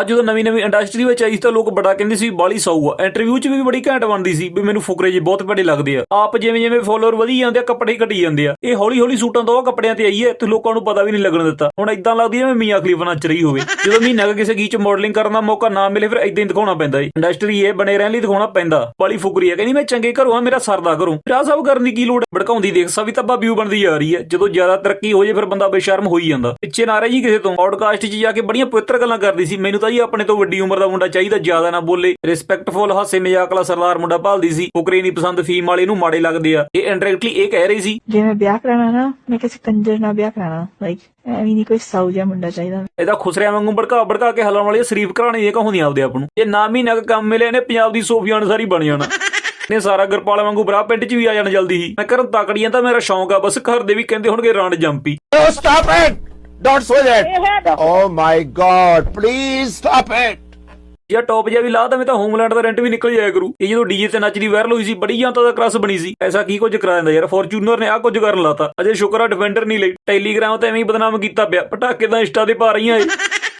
ਅੱਜ ਜਦੋਂ ਨਵੀਂ ਨਵੀਂ ਇੰਡਸਟਰੀ ਵਿੱਚ ਆਈ ਸੀ ਤਾਂ ਲੋਕ ਬੜਾ ਕਹਿੰਦੇ ਸੀ, ਬਾਲੀ ਸਾਊ ਆ। ਇੰਟਰਵਿਊ 'ਚ ਵੀ ਬੜੀ ਘੈਂਟ ਬਣਦੀ ਸੀ ਵੀ ਮੈਨੂੰ ਫੁਕਰੇ ਜੇ ਬਹੁਤ ਬੜੇ ਲੱਗਦੇ ਆ। ਆਪ ਜਿਵੇਂ ਜਿਵੇਂ ਫੋਲੋਅਰ ਵਧੀ ਜਾਂਦੇ ਆ, ਕੱਪੜੇ ਹੀ ਘਟੀ ਜਾਂਦੇ ਆ। ਇਹ ਹੌਲੀ ਹੌਲੀ ਸੂਟਾਂ ਤੋਂ ਉਹ ਕੱਪੜਿਆਂ ਤੇ ਆਈ ਹੈ ਤੇ ਲੋਕਾਂ ਨੂੰ ਪਤਾ ਵੀ ਨਹੀਂ ਲੱਗਣ ਦਿੱਤਾ। ਹੁਣ ਇਦਾਂ ਲੱਗਦੀ ਹੈ ਜਿਵੇਂ ਮੀਆਂ ਖਲੀਫਾ ਨੱਚ ਰਹੀ ਹੋਵੇ। ਜਦੋਂ ਮਹੀਨਾ ਕੁ ਕਿਸੇ ਗੀਤ 'ਚ ਮਾਡਲਿੰਗ ਕਰਨ ਦਾ ਮੌਕਾ ਨਾ ਮਿਲੇ, ਫਿਰ ਇਦਾਂ ਹੀ ਦਿਖਾਉਣਾ ਪੈਂਦਾ ਏ। ਇੰਡਸਟਰੀ ਇਹ ਬਣੇ ਰਹਿਣ ਲਈ ਦਿਖਾਉਣਾ ਪੈਂਦਾ। ਬਾਲੀ ਫੁਕਰੀ ਆ। ਕਹਿੰਦੀ, ਮੈਂ ਚੰਗੇ ਘਰੋਂ ਆ, ਮੇਰਾ ਸਰਦਾ ਘਰੋਂ। ਵਿਆਹ ਸਭ ਕਰਨ ਦੀ ਕੀ ਲੋੜ ਹੈ? ਭੜਕਾਉਂਦੀ ਦੇਖ, ਸਭੀ ਤਾਂ ਵਿਊ ਬਣਦੀ ਜਾ ਰਹੀ ਹੈ ਜਦੋਂ ਜ਼ਿਆਦਾ ਤਰੱਕੀ ਹੋ ਜੇ ਫਿਰ ਬੰਦਾ ਬੇਸ਼ਰਮ ਹੋਈ ਜਾਂਦਾ। ਪਿੱਛੇ ਨਾ ਰਹੇ ਜੀ ਕਿਸੇ ਤੋਂ। ਪੌਡਕਾਸਟ 'ਚ ਜਾ ਕੇ ਬੜੀਆਂ ਪਵਿੱਤਰ ਗੱਲਾਂ ਕਰਦੀ ਸੀ। ਮੈਨੂੰ ਤਾਂ ਜੀ ਆਪਣੇ ਤੋਂ ਵੱਡੀ ਉਮਰ ਦਾ ਮੁੰਡਾ ਚਾਹੀਦਾ ਜ਼ਿਆਦਾ ਨਾ ਬੋਲੇ। ਰਿਸਪੈਕਟਫੁਲ ਹਾਸੇ ਮਜ਼ਾਕ ਵਾਲਾ ਸਰਦਾਰ ਮੁੰਡਾ ਭਾਲਦੀ ਸੀ। ਫੁਕਰੇ ਨਹੀਂ ਪਸੰਦ ਫੀਮ ਵਾਲੇ ਨੂੰ ਮਾੜੇ ਲੱਗਦੇ ਆ। ਇਹ ਇੰਡਾਇਰੈਕਟਲੀ ਇਹ ਕਹਿ ਰਹੀ ਸੀ। ਜੇ ਮੈਂ ਵਿਆਹ ਕਰਾਣਾ ਨਾ ਮੈਂ ਕਿਸੇ ਕੰਜਰ ਨਾਲ ਵਿਆਹ ਕਰਾਣਾ ਲਾਈਕ ਐਵੇਂ ਨਹੀਂ ਕੋਈ ਸਾਊ ਜਿਹਾ ਮੁੰਡਾ ਚਾਹੀਦਾ। ਇਹਦਾ ਖੁਸਰਿਆਂ ਵਾਂਗੂ ਭੜਕਾ ਭੜਕਾ ਕੇ ਹਲਾਉਣ ਵਾਲੀ ਸ਼ਰੀਫ ਘਰਾਣੇ ਇਹ ਕਹਾਉਂਦੀਆਂ ਆਪਦੇ ਆਪ ਨੂੰ। ਜੇ ਨਾ ਮਹੀਨਾ ਕੁ ਕੰਮ ਮਿਲੇ ਨੇ ਪੰਜਾਬ ਦੀ ਸੋਫੀਆ ਅਨਸਾਰੀ ਬਣ ਜਾਣਾ। ਨੇ ਸਾਰਾ ਗਰਪਾਲ ਵਾਂਗੂ ਬਰਾ ਪਿੰਡ 'ਚ ਵੀ ਆ ਜਾਣਾ ਜਲਦੀ ਹੀ। ਮੈਂ ਕਰਨ ਤਾਕੜੀਆਂ ਤਾਂ ਮੇਰਾ ਸ਼ੌਂਕ ਆ ਬਸ ਘਰ ਦੇ ਵੀ ਕਹਿੰਦੇ ਹੋਣਗੇ ਰਾਂਡ ਜੰਪੀ। Stop it! Don't say that! Oh my god, please stop it! ਜਾਂ ਟੌਪ ਜਿਹਾ ਵੀ ਲਾ ਦਵੇਂ ਤਾਂ ਹੋਮਲੈਂਡ ਦਾ ਰੈਂਟ ਵੀ ਨਿਕਲ ਜਾਇਆ ਕਰੂ। ਇਹ ਜਦੋਂ ਡੀਜੇ ਤੇ ਨੱਚਦੀ ਵਾਇਰਲ ਹੋਈ ਸੀ ਬੜੀ ਜਾਂਦਾ ਦਾ ਕ੍ਰਸ ਬਣੀ ਸੀ। ਐਸਾ ਕੀ ਕੁਝ ਕਰਾ ਦਿੰਦਾ ਯਾਰ? ਫੋਰਚੂਨਰ ਨੇ ਆ ਕੁਝ ਕਰਨ ਲਾਤਾ। ਅਜੇ ਸ਼ੁਕਰ ਆ ਡਿਫੈਂਡਰ ਨਹੀਂ ਲਈ। ਟੈਲੀਗ੍ਰਾਮ ਤੇ ਐਵੇਂ ਹੀ ਬਦਨਾਮ ਕੀਤਾ ਪਿਆ। ਪਟਾਕੇ ਤਾਂ ਇੰਸਟਾ ਤੇ ਪਾ ਰਹੀਆਂ ਏ।